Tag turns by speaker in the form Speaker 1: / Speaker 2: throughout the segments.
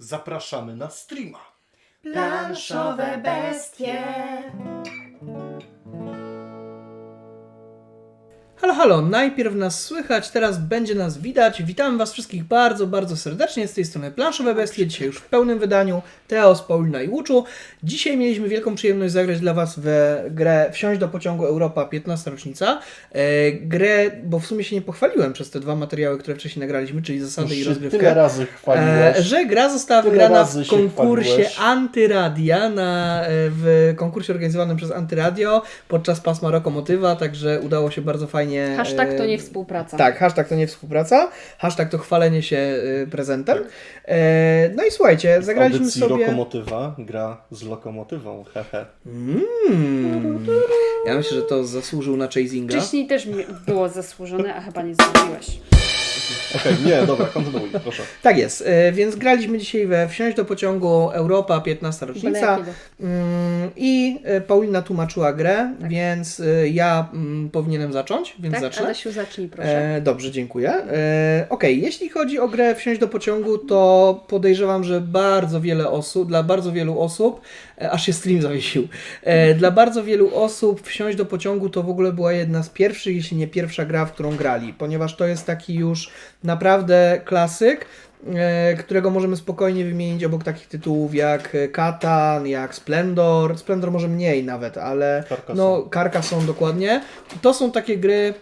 Speaker 1: Zapraszamy na streama.
Speaker 2: Planszowe bestie.
Speaker 3: Halo, halo, najpierw nas słychać, teraz będzie nas widać. Witamy Was wszystkich bardzo, bardzo serdecznie. Z tej strony Planszowe Bestie, dzisiaj już w pełnym wydaniu. Teos, Paulina i Łuczu. Dzisiaj mieliśmy wielką przyjemność zagrać dla Was w grę Wsiąść do pociągu Europa 15 rocznica. E, grę, bo w sumie się nie pochwaliłem przez te dwa materiały, które wcześniej nagraliśmy, czyli zasady
Speaker 1: Już
Speaker 3: i rozgrywkę.
Speaker 1: tyle razy chwaliłeś.
Speaker 3: E, że gra została wygrana w konkursie. Antyradia, na, e, w konkursie organizowanym przez Antyradio podczas pasma Rokomotywa, także udało się bardzo fajnie.
Speaker 2: Hashtag to nie współpraca.
Speaker 3: Tak, hashtag to nie współpraca, hashtag to chwalenie się e, prezentem. E, no i słuchajcie,
Speaker 1: w
Speaker 3: zagraliśmy
Speaker 1: audycji
Speaker 3: sobie...
Speaker 1: Lokomotywa gra z lokomotywą, hehe.
Speaker 3: Mm, ja myślę, że to zasłużył na chasinga.
Speaker 2: Wcześniej też mi było zasłużone, a chyba nie zrobiłeś.
Speaker 1: Okej, nie, dobra, kontynuuj, proszę.
Speaker 3: Tak jest, e, więc graliśmy dzisiaj we Wsiąść do pociągu Europa 15 rocznica. Mm, I e, Paulina tłumaczyła grę, więc e, ja mm, powinienem zacząć, więc
Speaker 2: Tak,
Speaker 3: zacznę.
Speaker 2: Adasiu, zacznij proszę.
Speaker 3: E, dobrze, dziękuję. E, Okej, jeśli chodzi o grę Wsiąść do pociągu, to podejrzewam, że bardzo wiele osób, dla bardzo wielu osób, aż się stream zawiesił, e, dla bardzo wielu osób Wsiąść do pociągu to w ogóle była jedna z pierwszych, jeśli nie pierwsza gra, w którą grali, ponieważ to jest taki już naprawdę klasyk, e, którego możemy spokojnie wymienić obok takich tytułów jak e, Katan, jak Splendor, Splendor może mniej nawet, ale
Speaker 1: Carcassonne.
Speaker 3: no Carcassonne dokładnie. To są takie gry,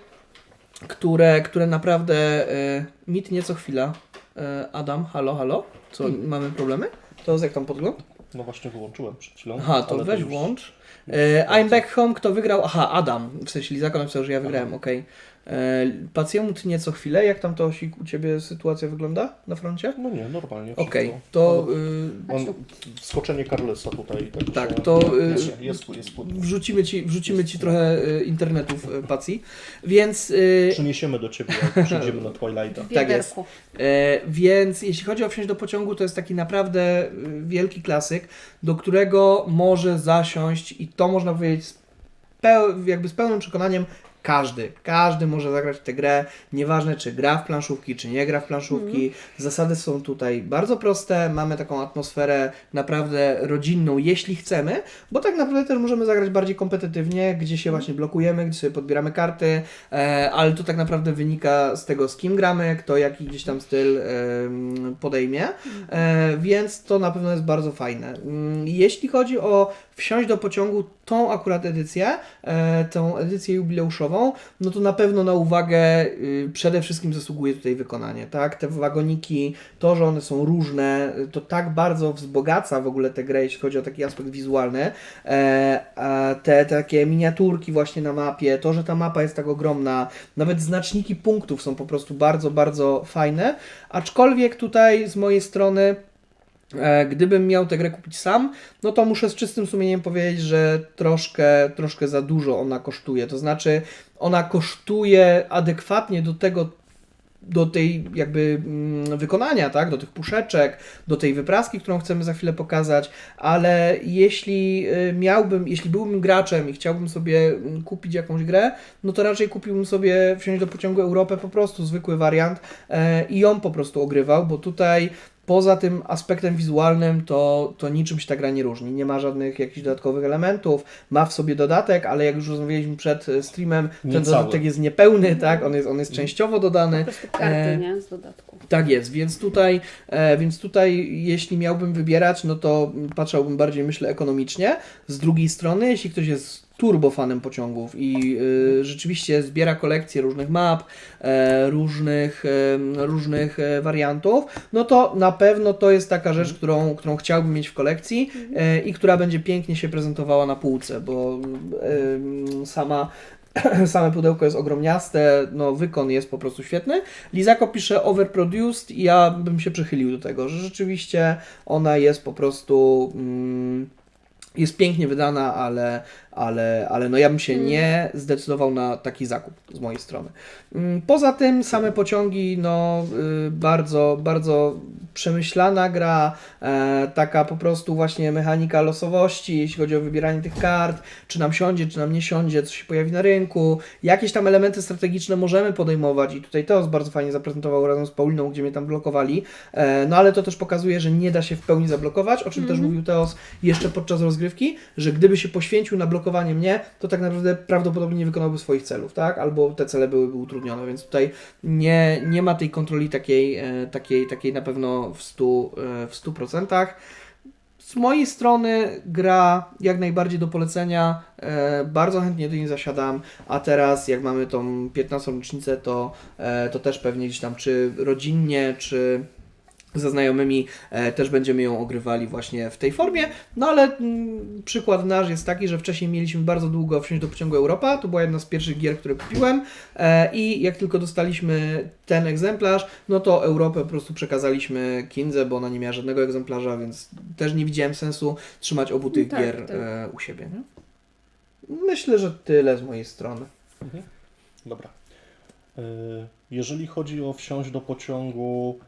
Speaker 3: które, które naprawdę e, mit nieco chwila. E, Adam, halo, halo? Co, mamy problemy? To jak tam podgląd?
Speaker 1: No właśnie wyłączyłem przed chwilą.
Speaker 3: Aha, to weź włącz. E, I'm back home, kto wygrał? Aha, Adam. W sensie Lizako napisał, że ja wygrałem, okej. E, Pacjent nieco chwilę. Jak tam to Osik, u Ciebie sytuacja wygląda na froncie?
Speaker 1: No nie, normalnie.
Speaker 3: Okej,
Speaker 1: wszystko.
Speaker 3: to y,
Speaker 1: Mam skoczenie Carlesa tutaj. Także
Speaker 3: Tak, to, y,
Speaker 1: Jest, jest, jest,
Speaker 3: wrzucimy Ci, wrzucimy ci trochę y, internetów y, Pacji. Więc y,
Speaker 1: Przyniesiemy do Ciebie, jak przyjdziemy na Twilighta.
Speaker 2: W
Speaker 3: tak jest.
Speaker 2: wiaderku.
Speaker 3: E, więc jeśli chodzi o wsiąść do pociągu, to jest taki naprawdę y, wielki klasyk, do którego może zasiąść i to można powiedzieć z, jakby z pełnym przekonaniem każdy. Każdy może zagrać w tę grę, nieważne czy gra w planszówki, czy nie gra w planszówki. Zasady są tutaj bardzo proste, mamy taką atmosferę naprawdę rodzinną, jeśli chcemy, bo tak naprawdę też możemy zagrać bardziej kompetytywnie, gdzie się właśnie blokujemy, gdzie sobie podbieramy karty, e, ale to tak naprawdę wynika z tego, z kim gramy, kto jaki gdzieś tam styl em, podejmie, e, więc to na pewno jest bardzo fajne. Mm, Jeśli chodzi o wsiąść do pociągu, tą akurat edycję, e, tą edycję jubileuszową, no to na pewno na uwagę y, przede wszystkim zasługuje tutaj wykonanie, tak? Te wagoniki, to, że one są różne, y, to tak bardzo wzbogaca w ogóle tę grę, jeśli chodzi o taki aspekt wizualny. E, te takie miniaturki właśnie na mapie, to, że ta mapa jest tak ogromna, nawet znaczniki punktów są po prostu bardzo, bardzo fajne, aczkolwiek tutaj z mojej strony Gdybym miał tę grę kupić sam, no to muszę z czystym sumieniem powiedzieć, że troszkę, troszkę za dużo ona kosztuje. To znaczy, ona kosztuje adekwatnie do tego, do tej jakby mm, wykonania, tak, do tych puszeczek, do tej wypraski, którą chcemy za chwilę pokazać, ale jeśli y, miałbym, jeśli byłbym graczem i chciałbym sobie mm, kupić jakąś grę, no to raczej kupiłbym sobie wsiąść do pociągu Europę po prostu zwykły wariant e, i ją po prostu ogrywał, bo tutaj poza tym aspektem wizualnym to, to niczym się ta gra nie różni. Nie ma żadnych jakichś dodatkowych elementów. Ma w sobie dodatek, ale jak już rozmawialiśmy przed e, streamem, ten
Speaker 1: cały.
Speaker 3: dodatek jest niepełny, tak? On jest, on jest częściowo dodany.
Speaker 2: Po prostu karty,
Speaker 3: E,
Speaker 2: nie? Z dodatku.
Speaker 3: Tak jest, więc tutaj, e, więc tutaj jeśli miałbym wybierać, no to patrzałbym bardziej, myślę, ekonomicznie. Z drugiej strony, jeśli ktoś jest turbofanem pociągów i y, rzeczywiście zbiera kolekcję różnych map, e, różnych, e, różnych e, wariantów, no to na pewno to jest taka rzecz, którą, którą chciałbym mieć w kolekcji e, i która będzie pięknie się prezentowała na półce, bo e, sama Same pudełko jest ogromniaste, no wykon jest po prostu świetny. Lizako pisze overproduced i ja bym się przychylił do tego, że rzeczywiście ona jest po prostu... Mm, jest pięknie wydana, ale, ale, ale no ja bym się nie zdecydował na taki zakup z mojej strony. Mm, Poza tym same pociągi, no y, bardzo, bardzo przemyślana gra, e, taka po prostu właśnie mechanika losowości, jeśli chodzi o wybieranie tych kart, czy nam siądzie, czy nam nie siądzie, co się pojawi na rynku. Jakieś tam elementy strategiczne możemy podejmować i tutaj Teos bardzo fajnie zaprezentował razem z Pauliną, gdzie mnie tam blokowali. E, no ale to też pokazuje, że nie da się w pełni zablokować, o czym też mówił Teos jeszcze podczas rozgrywki, że gdyby się poświęcił na blokowanie mnie, to tak naprawdę prawdopodobnie nie wykonałby swoich celów, tak? Albo te cele byłyby utrudnione, więc tutaj nie, nie ma tej kontroli takiej, e, takiej, takiej na pewno w 100%. E, w 100%. Z mojej strony gra jak najbardziej do polecenia. E, bardzo chętnie do niej zasiadam, a teraz jak mamy tą 15 rocznicę, to, e, to też pewnie gdzieś tam czy rodzinnie, czy ze znajomymi e, też będziemy ją ogrywali właśnie w tej formie. No ale mm, przykład nasz jest taki, że wcześniej mieliśmy bardzo długo wsiąść do pociągu Europa. To była jedna z pierwszych gier, które kupiłem e, i jak tylko dostaliśmy ten egzemplarz, no to Europę po prostu przekazaliśmy Kindze, bo ona nie miała żadnego egzemplarza, więc też nie widziałem sensu trzymać obu tych
Speaker 2: Tak,
Speaker 3: gier
Speaker 2: tak.
Speaker 3: e, u siebie. Nie? Myślę, że tyle z mojej strony.
Speaker 1: Dobra. E, Jeżeli chodzi o wsiąść do pociągu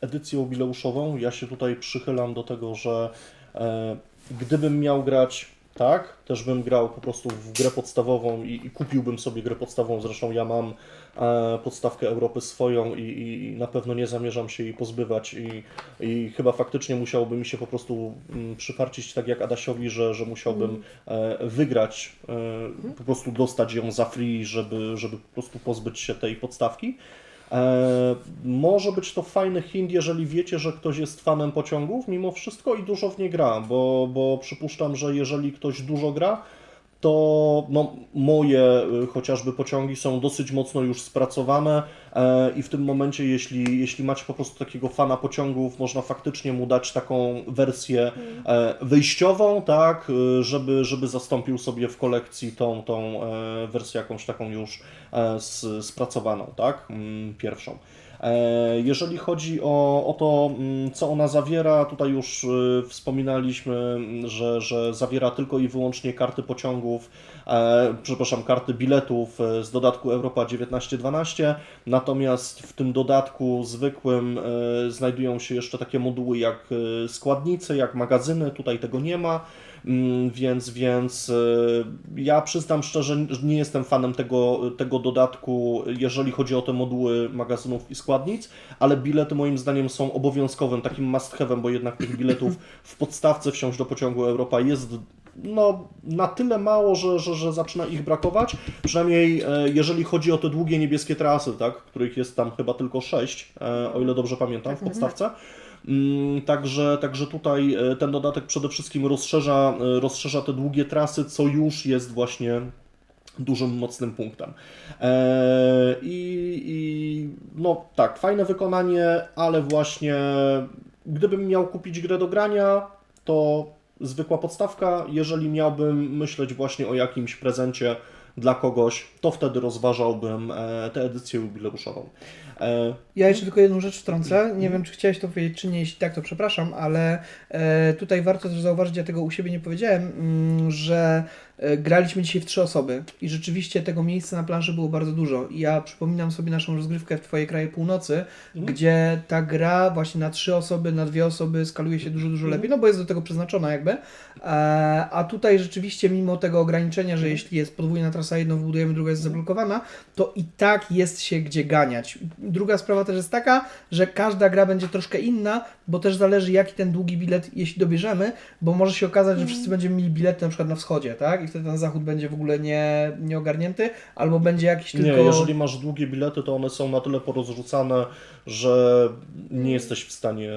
Speaker 1: edycję jubileuszową, ja się tutaj przychylam do tego, że e, gdybym miał grać tak, też bym grał po prostu w grę podstawową i, i kupiłbym sobie grę podstawową. Zresztą ja mam e, podstawkę Europy swoją i, i, na pewno nie zamierzam się jej pozbywać i, i chyba faktycznie musiałoby mi się po prostu mm, przyfarcić tak jak Adasiowi, że, że musiałbym e, wygrać, e, po prostu dostać ją za free, żeby, żeby po prostu pozbyć się tej podstawki. E, może być to fajny hint, jeżeli wiecie, że ktoś jest fanem pociągów? Mimo wszystko i dużo w nie gra, bo, bo przypuszczam, że jeżeli ktoś dużo gra, to no, moje y, chociażby pociągi są dosyć mocno już spracowane e, i w tym momencie, jeśli, jeśli macie po prostu takiego fana pociągów, można faktycznie mu dać taką wersję e, wyjściową, tak, y, żeby, żeby zastąpił sobie w kolekcji tą, tą e, wersję jakąś taką już spracowaną, tak, mm, pierwszą. E, Jeżeli chodzi o, o to, mm, co ona zawiera, tutaj już y, wspominaliśmy, mm, że, że zawiera tylko i wyłącznie karty pociągów, e, przepraszam, karty biletów e, z dodatku Europa 1912, natomiast w tym dodatku zwykłym znajdują się jeszcze takie moduły jak składnice, jak magazyny, tutaj tego nie ma. Mm, Więc, więc e, ja przyznam szczerze, że nie jestem fanem tego, tego dodatku, jeżeli chodzi o te moduły magazynów i składnic, ale bilety moim zdaniem są obowiązkowym, takim must have'em, bo jednak tych biletów w podstawce wsiąść do pociągu Europa jest no, na tyle mało, że, że, że zaczyna ich brakować. Przynajmniej e, jeżeli chodzi o te długie niebieskie trasy, tak, których jest tam chyba tylko sześć, e, o ile dobrze pamiętam, w podstawce. Mm, Także, także tutaj e, ten dodatek przede wszystkim rozszerza, e, rozszerza te długie trasy, co już jest właśnie dużym, mocnym punktem. E, I, I no tak, fajne wykonanie, ale właśnie gdybym miał kupić grę do grania, to zwykła podstawka. Jeżeli miałbym myśleć właśnie o jakimś prezencie dla kogoś, to wtedy rozważałbym e, tę edycję jubileuszową. E,
Speaker 3: Ja jeszcze tylko jedną rzecz wtrącę. Nie wiem, czy chciałeś to powiedzieć, czy nie. Jeśli tak, to przepraszam, ale e, tutaj warto też zauważyć, ja tego u siebie nie powiedziałem, mm, że graliśmy dzisiaj w trzy osoby i rzeczywiście tego miejsca na planszy było bardzo dużo. I ja przypominam sobie naszą rozgrywkę w Twoje kraje północy,
Speaker 1: Mhm.
Speaker 3: gdzie ta gra właśnie na trzy osoby, na dwie osoby skaluje się dużo, dużo lepiej, no bo jest do tego przeznaczona jakby. E, a tutaj rzeczywiście mimo tego ograniczenia, że jeśli jest podwójna trasa, jedną wybudujemy, druga jest zablokowana, to i tak jest się gdzie ganiać. Druga sprawa też jest taka, że każda gra będzie troszkę inna, bo też zależy jaki ten długi bilet, jeśli dobierzemy, bo może się okazać, że wszyscy będziemy mieli bilety na przykład na wschodzie, tak? I wtedy ten zachód będzie w ogóle nie, nieogarnięty, albo będzie jakiś tylko...
Speaker 1: Nie, jeżeli masz długie bilety, to one są na tyle porozrzucane, że nie jesteś w stanie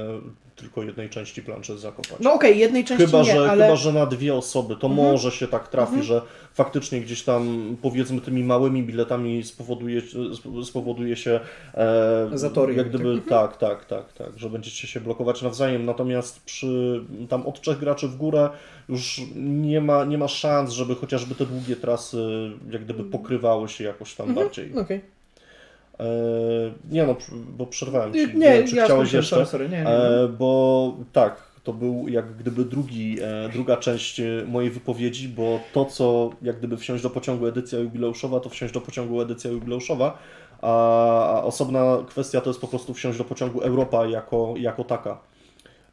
Speaker 1: tylko jednej części planszy zakopać.
Speaker 3: No okej, jednej części
Speaker 1: Chyba,
Speaker 3: nie,
Speaker 1: że,
Speaker 3: ale...
Speaker 1: chyba, że na dwie osoby, to
Speaker 3: Mhm.
Speaker 1: może się tak trafi, że faktycznie gdzieś tam powiedzmy tymi małymi biletami spowoduje, spowoduje się e,
Speaker 3: Zatory
Speaker 1: jak gdyby tak, tak, tak, tak, że będziecie się blokować nawzajem, natomiast przy tam od trzech graczy w górę już nie ma, nie ma szans, żeby chociażby te długie trasy jak gdyby pokrywały się jakoś tam bardziej.
Speaker 3: Okej.
Speaker 1: E, nie no, bo przerwałem Ci.
Speaker 3: Nie,
Speaker 1: Nie,
Speaker 3: nie
Speaker 1: wiem, czy
Speaker 3: ja
Speaker 1: chciałeś jeszcze?
Speaker 3: sorry, nie, nie.
Speaker 1: E, bo tak, to był jak gdyby drugi, e, druga część e, mojej wypowiedzi, bo to, co jak gdyby wsiąść do pociągu edycja jubileuszowa, to wsiąść do pociągu edycja jubileuszowa, a osobna kwestia to jest po prostu wsiąść do pociągu Europa jako, jako taka.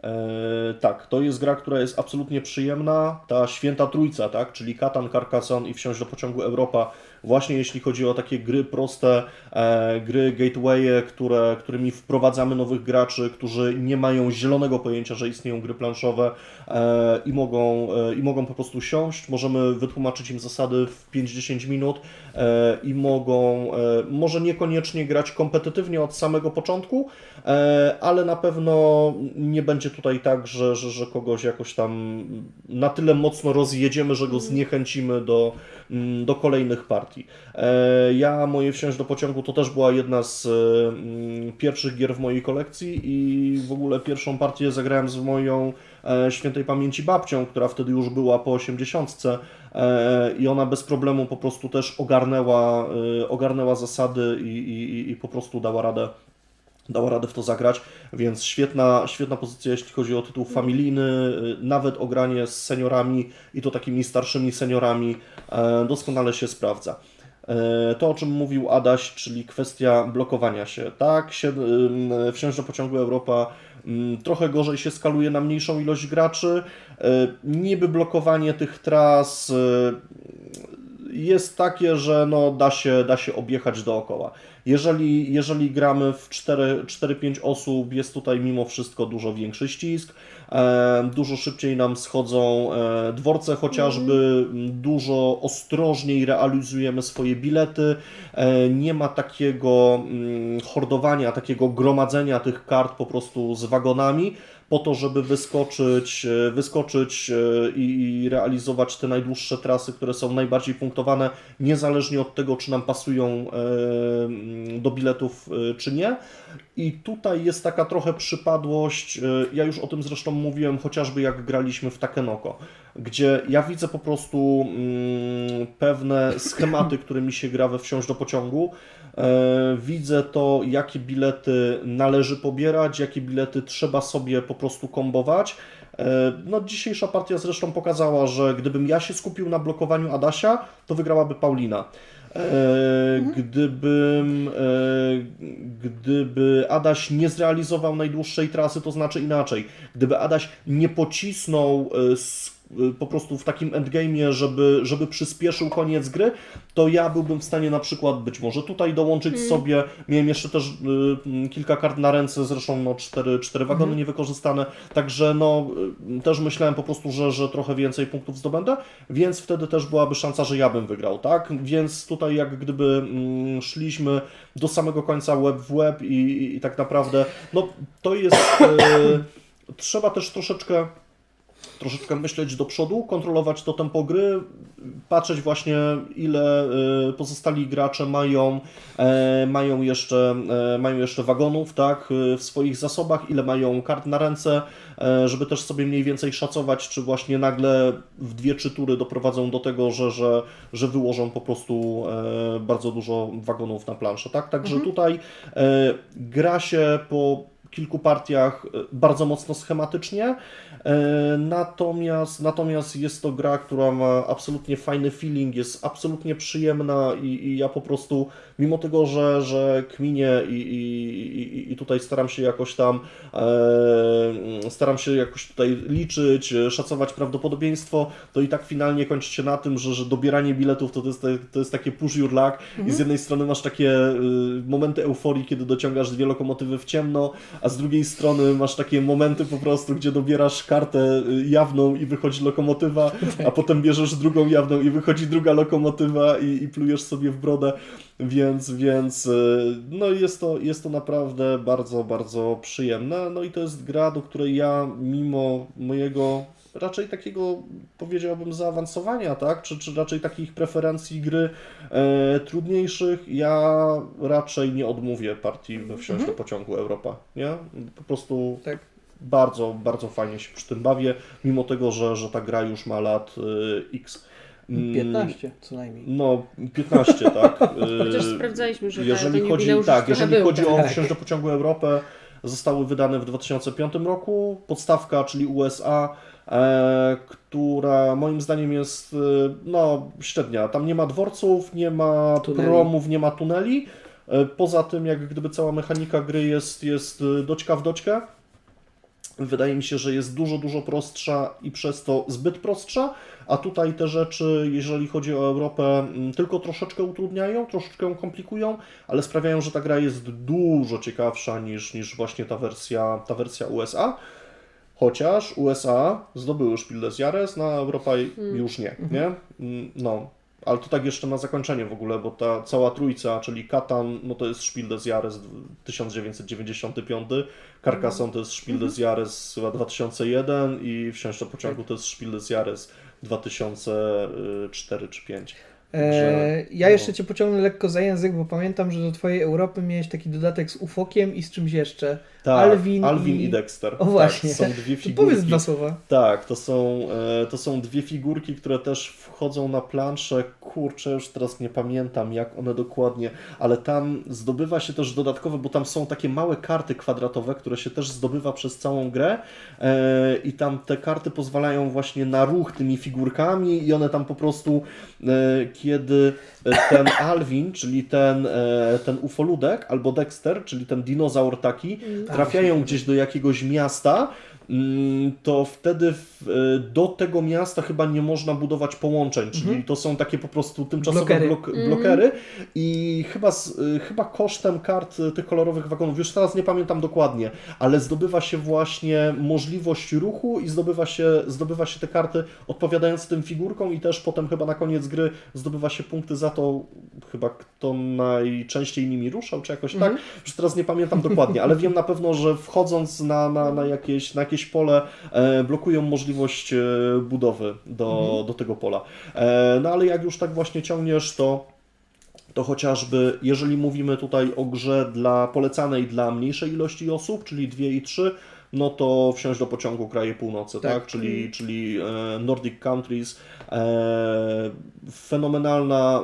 Speaker 1: E, tak, to jest gra, która jest absolutnie przyjemna. Ta święta trójca, tak, czyli Katan, Carcassonne i wsiąść do pociągu Europa. Właśnie jeśli chodzi o takie gry proste, e, gry gatewaye, które, którymi wprowadzamy nowych graczy, którzy nie mają zielonego pojęcia, że istnieją gry planszowe e, i, mogą, e, i mogą po prostu siąść. Możemy wytłumaczyć im zasady w 5-10 minut i mogą, e, może niekoniecznie grać kompetytywnie od samego początku, e, ale na pewno nie będzie tutaj tak, że, że, że kogoś jakoś tam na tyle mocno rozjedziemy, że go zniechęcimy do, mm, do kolejnych partii. E, Ja, moje wsiąść do pociągu to też była jedna z e, mm, pierwszych gier w mojej kolekcji i w ogóle pierwszą partię zagrałem z moją e, świętej pamięci babcią, która wtedy już była po 80 e, i ona bez problemu po prostu też ogarnęła, e, ogarnęła zasady i, i, i po prostu dała radę dała radę w to zagrać, więc świetna, świetna pozycja, jeśli chodzi o tytuł familijny, nawet o granie z seniorami i to takimi starszymi seniorami e, doskonale się sprawdza. E, To, o czym mówił Adaś, czyli kwestia blokowania się. Tak, wsiąść do pociągu Europa trochę gorzej się skaluje na mniejszą ilość graczy. E, Niby blokowanie tych tras y, jest takie, że no, da, się, da się objechać dookoła. Jeżeli, jeżeli gramy w 4-5 osób, jest tutaj mimo wszystko dużo większy ścisk, e, dużo szybciej nam schodzą e, dworce chociażby, dużo ostrożniej realizujemy swoje bilety, e, nie ma takiego mm, hordowania, takiego gromadzenia tych kart po prostu z wagonami, po to, żeby wyskoczyć, e, wyskoczyć e, i, realizować te najdłuższe trasy, które są najbardziej punktowane, niezależnie od tego, czy nam pasują e, do biletów, czy nie. I tutaj jest taka trochę przypadłość, ja już o tym zresztą mówiłem, chociażby jak graliśmy w Takenoko, gdzie ja widzę po prostu mm, pewne schematy, którymi się gra we wsiąść do pociągu. E, Widzę to, jakie bilety należy pobierać, jakie bilety trzeba sobie po prostu kombować. E, No, dzisiejsza partia zresztą pokazała, że gdybym ja się skupił na blokowaniu Adasia, to wygrałaby Paulina. E, Gdybym, e, gdyby Adaś nie zrealizował najdłuższej trasy, to znaczy inaczej. Gdyby Adaś nie pocisnął e, po prostu w takim endgame'ie, żeby, żeby przyspieszył koniec gry, to ja byłbym w stanie na przykład być może tutaj dołączyć sobie. Miałem jeszcze też y, kilka kart na ręce, zresztą no, cztery, cztery wagony niewykorzystane, także no y, też myślałem po prostu, że, że trochę więcej punktów zdobędę, więc wtedy też byłaby szansa, że ja bym wygrał, tak? Więc tutaj jak gdyby mm, szliśmy do samego końca łeb w łeb i, i, i tak naprawdę no to jest y, trzeba też troszeczkę troszeczkę myśleć do przodu, kontrolować to tempo gry, patrzeć właśnie ile y, pozostali gracze mają, e, mają, jeszcze, e, mają jeszcze wagonów tak, y, w swoich zasobach, ile mają kart na ręce, e, żeby też sobie mniej więcej szacować, czy właśnie nagle w dwie, trzy tury doprowadzą do tego, że, że, że wyłożą po prostu bardzo dużo wagonów na planszę. Tak? Także tutaj e, gra się po kilku partiach e, bardzo mocno schematycznie. E, Natomiast, natomiast jest to gra, która ma absolutnie fajny feeling, jest absolutnie przyjemna i, i ja po prostu, mimo tego, że, że kminie i, i, i- tutaj staram się jakoś tam, e, staram się jakoś tutaj liczyć, e, szacować prawdopodobieństwo, to i tak finalnie kończy się na tym, że, że dobieranie biletów to, to, jest, to jest takie push your luck. I z jednej strony masz takie e, momenty euforii, kiedy dociągasz dwie lokomotywy w ciemno, a z drugiej strony masz takie momenty po prostu, gdzie dobierasz kartę y, jawną i wychodzi lokomotywa, a potem bierzesz drugą jawną i wychodzi druga lokomotywa i, i plujesz sobie w brodę, więc, więc y, no jest to, jest to naprawdę bardzo, bardzo przyjemne. No i to jest gra, do której ja mimo mojego raczej takiego powiedziałbym zaawansowania, tak? Czy, czy raczej takich preferencji gry e, trudniejszych, ja raczej nie odmówię partii we wsiąść do pociągu Europa, nie? Po prostu
Speaker 3: Tak.
Speaker 1: bardzo, bardzo fajnie się przy tym bawię, mimo tego, że, że ta gra już ma lat y, X. Mm,
Speaker 3: 15 co najmniej.
Speaker 1: No, 15, tak.
Speaker 2: Chociaż
Speaker 1: Y,
Speaker 2: sprawdzaliśmy, że
Speaker 1: jeżeli
Speaker 2: ten
Speaker 1: chodzi, tak, jeżeli
Speaker 2: był,
Speaker 1: chodzi o
Speaker 3: tak.
Speaker 1: do pociągu Europę, zostały wydane w 2005 roku. Podstawka, czyli USA, e, która moim zdaniem jest e, no, średnia. Tam nie ma dworców, nie ma
Speaker 3: Tuneli.
Speaker 1: promów, nie ma tuneli. E, Poza tym, jak gdyby cała mechanika gry jest, jest e, doćka w doćkę, wydaje mi się, że jest dużo, dużo prostsza i przez to zbyt prostsza, a tutaj te rzeczy, jeżeli chodzi o Europę, mm, tylko troszeczkę utrudniają, troszeczkę ją komplikują, ale sprawiają, że ta gra jest dużo ciekawsza niż, niż właśnie ta wersja, ta wersja USA. Chociaż USA zdobyły Spiel des Jahres, na Europa już nie, nie? Mm, No, ale to tak jeszcze na zakończenie w ogóle, bo ta cała trójca, czyli Katan, no to jest Spiel des Jahres 1995, Carcassonne to jest Spiel des Jahres chyba 2001 i Wsiąść do pociągu to jest Spiel des Jahres 2004 czy 5.
Speaker 3: E, ja
Speaker 1: no.
Speaker 3: jeszcze Cię pociągnę lekko za język, bo pamiętam, że do Twojej Europy miałeś taki dodatek z Ufokiem i z czymś jeszcze.
Speaker 1: Tak,
Speaker 3: Alvin
Speaker 1: Alvin,
Speaker 3: i-
Speaker 1: i... Dexter.
Speaker 3: O właśnie.
Speaker 1: Tak, są dwie
Speaker 3: To
Speaker 1: figurki.
Speaker 3: powiedz dwa słowa.
Speaker 1: Tak, to są, e, to są dwie figurki, które też wchodzą na planszę. Kurczę, już teraz nie pamiętam jak one dokładnie, ale tam zdobywa się też dodatkowe, bo tam są takie małe karty kwadratowe, które się też zdobywa przez całą grę e, i tam te karty pozwalają właśnie na ruch tymi figurkami i one tam po prostu, e, kiedy ten Alvin, czyli ten, ten ufoludek, albo Dexter, czyli ten dinozaur taki, trafiają gdzieś do jakiegoś miasta, to wtedy w, e, do tego miasta chyba nie można budować połączeń, czyli to są takie po prostu tymczasowe
Speaker 3: Blokery.
Speaker 1: blok, blokery. I chyba, z, e, chyba kosztem kart e, tych kolorowych wagonów, już teraz nie pamiętam dokładnie, ale zdobywa się właśnie możliwość ruchu i zdobywa się, zdobywa się te karty odpowiadające tym figurkom i też potem chyba na koniec gry zdobywa się punkty za to, chyba kto najczęściej nimi ruszał, czy jakoś tak, już teraz nie pamiętam dokładnie, ale wiem na pewno, że wchodząc na, na, na, jakieś, na jakieś pole e, blokują możliwość e, budowy do, do tego pola. E, no ale jak już tak właśnie ciągniesz, to to chociażby, jeżeli mówimy tutaj o grze dla polecanej dla mniejszej ilości osób, czyli 2 i 3, no to wsiąść do pociągu kraje północy, tak?
Speaker 3: Tak.
Speaker 1: Czyli, czyli Nordic Countries. Fenomenalna,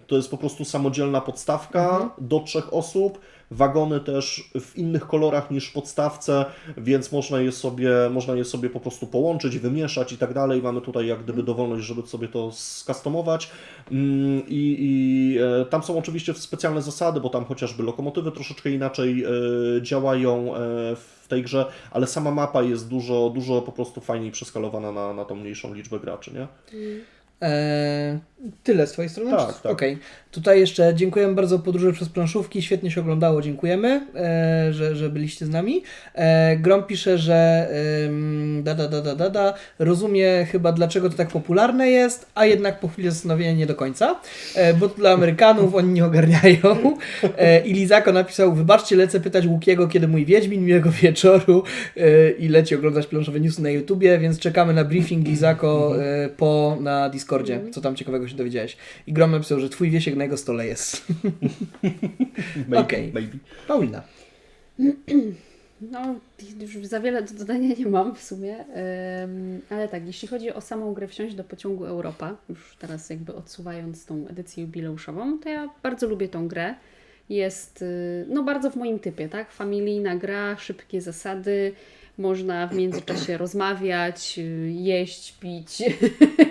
Speaker 1: y, to jest po prostu samodzielna podstawka do trzech osób. Wagony też w innych kolorach niż w podstawce, więc można je sobie, można je sobie po prostu połączyć, wymieszać i tak dalej. Mamy tutaj jak gdyby dowolność, żeby sobie to skustomować. Mm, I, i e, tam są oczywiście specjalne zasady, bo tam chociażby lokomotywy troszeczkę inaczej e, działają e, w tej grze, ale sama mapa jest dużo, dużo po prostu fajniej przeskalowana na, na tą mniejszą liczbę graczy, nie?
Speaker 3: E, tyle z Twojej strony?
Speaker 1: Tak, tak.
Speaker 3: Okej. Tutaj jeszcze dziękujemy bardzo podróży przez planszówki, świetnie się oglądało, dziękujemy, e, że, że byliście z nami. E, Grom pisze, że ym, da, da, da, da, da, da, rozumie chyba dlaczego to tak popularne jest, a jednak po chwili zastanowienia nie do końca, e, bo dla Amerykanów oni nie ogarniają. E, I Lizako napisał, wybaczcie, lecę pytać Łukiego, kiedy mój Wiedźmin, miłego wieczoru e, i leci oglądać planszowe newsy na YouTubie, więc czekamy na briefing Lizako e, po na Discordzie, co tam ciekawego się dowiedziałeś. I Grom napisał, że twój wiesiek na jego stole jest.
Speaker 1: Maybe,
Speaker 3: Okej.
Speaker 1: maybe.
Speaker 3: Paulina.
Speaker 2: No, już za wiele do dodania nie mam w sumie, ale tak, jeśli chodzi o samą grę Wsiąść do pociągu Europa, już teraz jakby odsuwając tą edycję jubileuszową, to ja bardzo lubię tą grę. Jest y, no bardzo w moim typie, tak? Familijna gra, szybkie zasady, można w międzyczasie rozmawiać, y, jeść, pić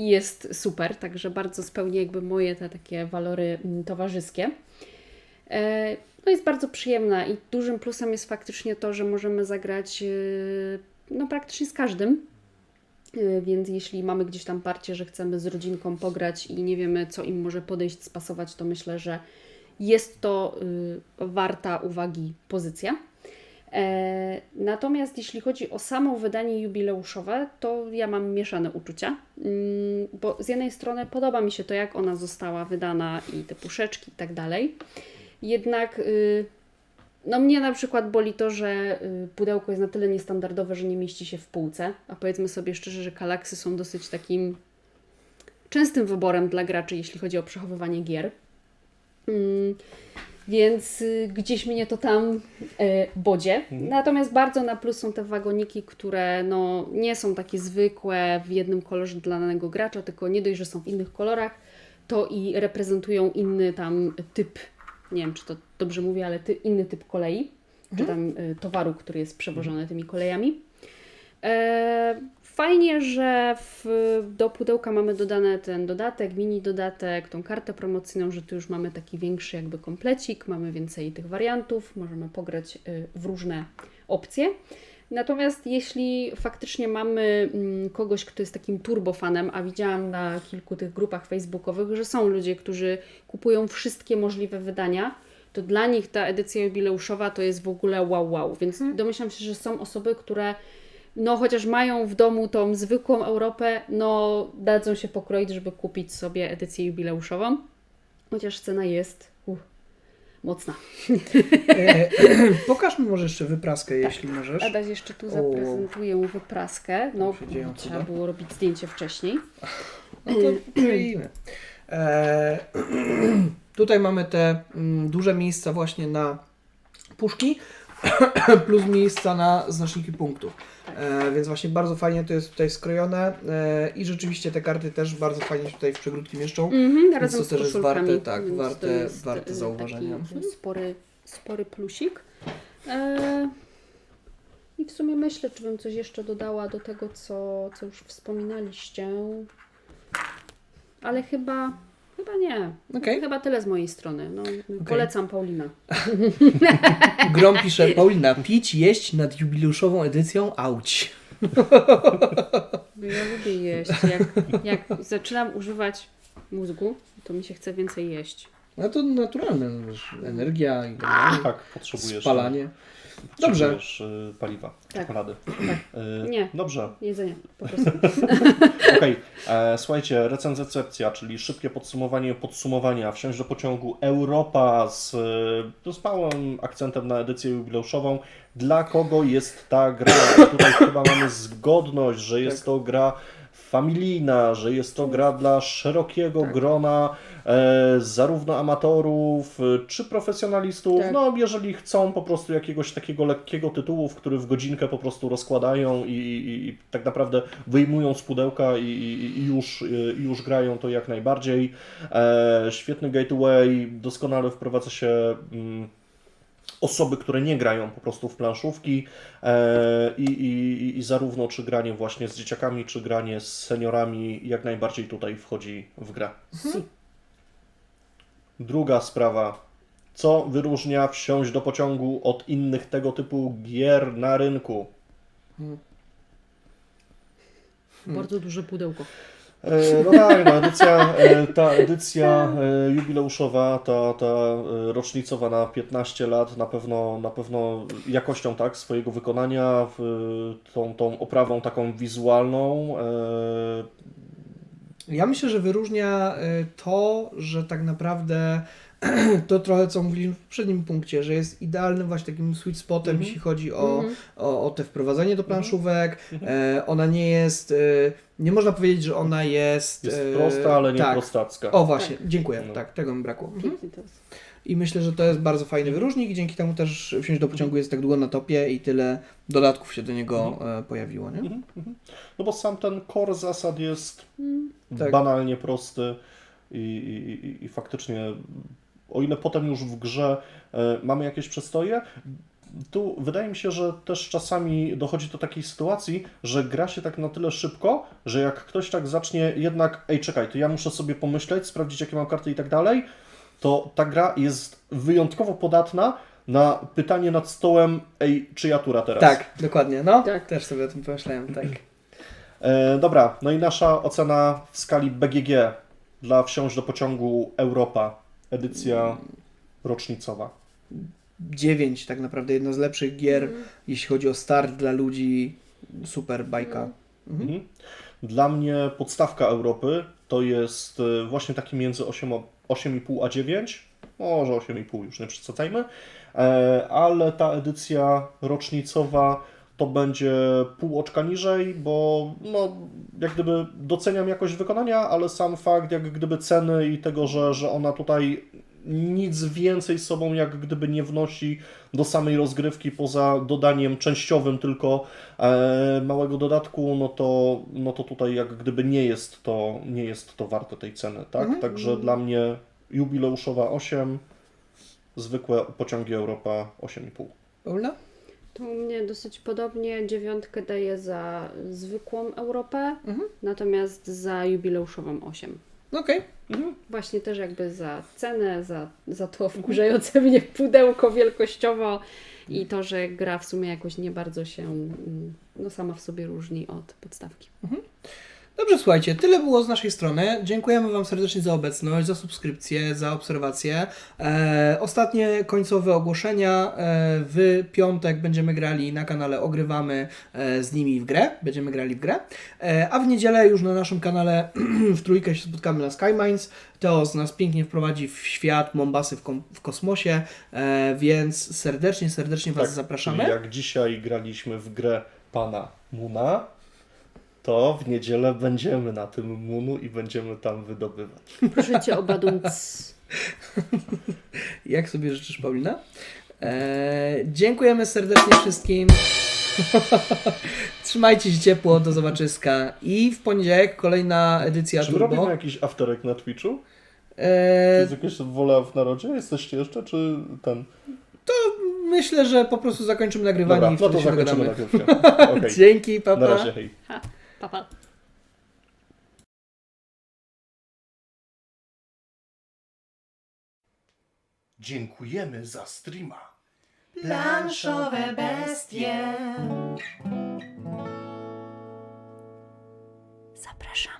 Speaker 2: i jest super, także bardzo spełnia jakby moje te takie walory mm, towarzyskie. E, No jest bardzo przyjemna i dużym plusem jest faktycznie to, że możemy zagrać e, no praktycznie z każdym. E, Więc jeśli mamy gdzieś tam parcie, że chcemy z rodzinką pograć i nie wiemy, co im może podejść, spasować, to myślę, że jest to y, warta uwagi pozycja. E, Natomiast jeśli chodzi o samo wydanie jubileuszowe, to ja mam mieszane uczucia, Mm, bo z jednej strony podoba mi się to, jak ona została wydana i te puszeczki i tak dalej. Jednak y, no mnie na przykład boli to, że y, pudełko jest na tyle niestandardowe, że nie mieści się w półce, a powiedzmy sobie szczerze, że kalaksy są dosyć takim częstym wyborem dla graczy, jeśli chodzi o przechowywanie gier. Więc y, gdzieś mnie to tam y, bodzie. Natomiast bardzo na plus są te wagoniki, które no, nie są takie zwykłe w jednym kolorze dla danego gracza, tylko nie dość, że są w innych kolorach, to i reprezentują inny tam typ, nie wiem czy to dobrze mówię, ale ty, inny typ kolei, czy tam y, towaru, który jest przewożony tymi kolejami. E, fajnie, że w, do pudełka mamy dodane ten dodatek, mini dodatek, tą kartę promocyjną, że tu już mamy taki większy jakby komplecik, mamy więcej tych wariantów, możemy pograć y, w różne opcje. Natomiast jeśli faktycznie mamy mm, kogoś, kto jest takim turbofanem, a widziałam na kilku tych grupach facebookowych, że są ludzie, którzy kupują wszystkie możliwe wydania, to dla nich ta edycja jubileuszowa to jest w ogóle wow, wow. Więc domyślam się, że są osoby, które no chociaż mają w domu tą zwykłą Europę, no dadzą się pokroić, żeby kupić sobie edycję jubileuszową. Chociaż cena jest uh, mocna.
Speaker 3: E, pokaż mi może jeszcze wypraskę, jeśli możesz.
Speaker 2: Adaś jeszcze tu
Speaker 3: O.
Speaker 2: zaprezentuję wypraskę. No, trzeba
Speaker 3: cuda.
Speaker 2: było robić zdjęcie wcześniej.
Speaker 3: No to kroimy. E, tutaj mamy te mm, duże miejsca właśnie na puszki, plus miejsca na znaczniki punktów. E, więc właśnie bardzo fajnie to jest tutaj skrojone e, i rzeczywiście te karty też bardzo fajnie się tutaj w przegródki mieszczą.
Speaker 2: Mhm,
Speaker 3: to
Speaker 2: razem z
Speaker 3: też jest warte, tak, warte-
Speaker 2: to jest,
Speaker 3: warte
Speaker 2: e,
Speaker 3: zauważenia.
Speaker 2: Taki
Speaker 3: Mhm.
Speaker 2: spory, spory plusik. E, I w sumie myślę, czy bym coś jeszcze dodała do tego, co, co już wspominaliście. Ale chyba, chyba nie.
Speaker 3: Okej.
Speaker 2: Chyba tyle z mojej strony. No, Polecam Paulina.
Speaker 3: Grom pisze, Paulina, pić, jeść nad jubileuszową edycją, auć.
Speaker 2: No Ja lubię jeść. Jak, jak zaczynam używać mózgu, to mi się chce więcej jeść.
Speaker 3: No to naturalne, no energia i tak.
Speaker 1: Tak, potrzebujesz.
Speaker 3: spalanie. Dobrze.
Speaker 1: Potrzebujesz y, paliwa,
Speaker 2: Tak.
Speaker 1: czekolady. Y,
Speaker 2: Nie.
Speaker 1: Dobrze.
Speaker 2: Jedzenie po prostu.
Speaker 1: Okej, e, słuchajcie, recenzecepcja, czyli szybkie podsumowanie podsumowania, wsiąść do pociągu Europa z, e, z małym akcentem na edycję jubileuszową. Dla kogo jest ta gra? Tutaj chyba mamy zgodność, że jest to gra familijna, że jest to gra dla szerokiego
Speaker 2: Tak.
Speaker 1: grona e, zarówno amatorów e, czy profesjonalistów.
Speaker 2: Tak.
Speaker 1: No, jeżeli chcą po prostu jakiegoś takiego lekkiego tytułu, w który w godzinkę po prostu rozkładają i, i, i tak naprawdę wyjmują z pudełka i, i, już, i już grają, to jak najbardziej. E, świetny gateway, doskonale wprowadza się. Mm, osoby, które nie grają po prostu w planszówki e, i, i, i zarówno czy granie właśnie z dzieciakami, czy granie z seniorami jak najbardziej tutaj wchodzi w grę. Druga sprawa. Co wyróżnia wsiąść do pociągu od innych tego typu gier na rynku?
Speaker 2: Bardzo duże pudełko.
Speaker 1: E, No tak, no, edycja, e, ta edycja e, jubileuszowa, ta, ta rocznicowa na 15 lat na pewno, na pewno jakością tak, swojego wykonania, tą, tą oprawą taką wizualną.
Speaker 3: Ja myślę, że wyróżnia to, że tak naprawdę to trochę co mówiliśmy w poprzednim punkcie, że jest idealnym właśnie takim sweet spotem,
Speaker 1: Mhm.
Speaker 3: jeśli chodzi o,
Speaker 2: Mhm.
Speaker 3: o, o te wprowadzenie do planszówek.
Speaker 1: Mhm.
Speaker 3: E, ona nie jest, y, nie można powiedzieć, że ona jest...
Speaker 1: Jest
Speaker 3: e,
Speaker 1: prosta, ale nie
Speaker 3: tak.
Speaker 1: prostacka.
Speaker 3: O właśnie, dziękuję,
Speaker 1: No.
Speaker 3: tak, tego mi brakło. Mhm. I myślę, że to jest bardzo fajny wyróżnik i dzięki temu też wsiąść do pociągu jest tak długo na topie i tyle dodatków się do niego e, pojawiło, nie?
Speaker 1: Mhm, mhm. No bo sam ten core zasad jest
Speaker 2: Mm.
Speaker 3: Tak.
Speaker 1: banalnie prosty i, i, i, i faktycznie, o ile potem już w grze e, mamy jakieś przestoje, tu wydaje mi się, że też czasami dochodzi do takiej sytuacji, że gra się tak na tyle szybko, że jak ktoś tak zacznie jednak, ej czekaj, to ja muszę sobie pomyśleć, sprawdzić jakie mam karty i tak dalej, to ta gra jest wyjątkowo podatna na pytanie nad stołem, ej, czyja tura teraz?
Speaker 3: Tak, dokładnie, no.
Speaker 2: Tak.
Speaker 3: Też sobie o tym pomyślałem, tak.
Speaker 1: E, dobra, no i nasza ocena w skali BGG dla wsiąść do pociągu Europa, edycja rocznicowa.
Speaker 3: 9 tak naprawdę, jedna z lepszych gier,
Speaker 2: Mhm.
Speaker 3: jeśli chodzi o start dla ludzi, super bajka. Mhm.
Speaker 1: Mhm. Dla mnie podstawka Europy to jest e, właśnie taki między 8, a- 8,5 a 9, może 8,5 już nie przesadzajmy, e, ale ta edycja rocznicowa to będzie pół oczka niżej, bo no, jak gdyby doceniam jakość wykonania, ale sam fakt jak gdyby ceny i tego, że, że ona tutaj nic więcej sobą jak gdyby nie wnosi do samej rozgrywki poza dodaniem częściowym tylko e, małego dodatku, no to, no to tutaj jak gdyby nie jest to, nie jest to warte tej ceny, tak?
Speaker 3: Mhm.
Speaker 1: Także dla mnie jubileuszowa 8, zwykłe pociągi Europa 8,5.
Speaker 3: Paula?
Speaker 2: U mnie dosyć podobnie dziewiątkę daję za zwykłą Europę,
Speaker 3: Mhm.
Speaker 2: natomiast za jubileuszową 8.
Speaker 3: Okej.
Speaker 2: Właśnie też jakby za cenę, za, za to wkurzające mnie pudełko wielkościowo i to, że gra w sumie jakoś nie bardzo się mm, no, sama w sobie różni od podstawki.
Speaker 3: Dobrze, słuchajcie, tyle było z naszej strony. Dziękujemy Wam serdecznie za obecność, za subskrypcję, za obserwację. E, ostatnie końcowe ogłoszenia. E, w piątek będziemy grali na kanale Ogrywamy e, z nimi w grę. Będziemy grali w grę. E, a w niedzielę już na naszym kanale w trójkę się spotkamy na Skymines. Teos nas pięknie wprowadzi w świat Mombasy w, w kosmosie, e, więc serdecznie, serdecznie Was
Speaker 1: Tak,
Speaker 3: zapraszamy.
Speaker 1: Jak dzisiaj graliśmy w grę pana Muna, to w niedzielę będziemy na tym Munu i będziemy tam wydobywać.
Speaker 2: Proszę Cię o badumc.
Speaker 3: Jak sobie życzysz, Paulina? Eee, dziękujemy serdecznie wszystkim. Trzymajcie się ciepło, do zobaczyska. I w poniedziałek kolejna edycja
Speaker 1: Czy my robimy
Speaker 3: Turbo.
Speaker 1: jakiś afterek na Twitchu? Czy
Speaker 3: Eee,
Speaker 1: jest jakaś wola w narodzie? Jesteście jeszcze, czy ten?
Speaker 3: myślę, że po prostu zakończymy nagrywanie
Speaker 1: Dobra,
Speaker 3: i
Speaker 1: no
Speaker 3: wtedy
Speaker 1: to
Speaker 3: się
Speaker 1: zakończymy. Okej,
Speaker 3: Dzięki, papa.
Speaker 1: na razie, hej.
Speaker 2: Pa, pa.
Speaker 1: Dziękujemy za streama.
Speaker 4: Planszowe bestie.
Speaker 2: Zapraszamy ponownie.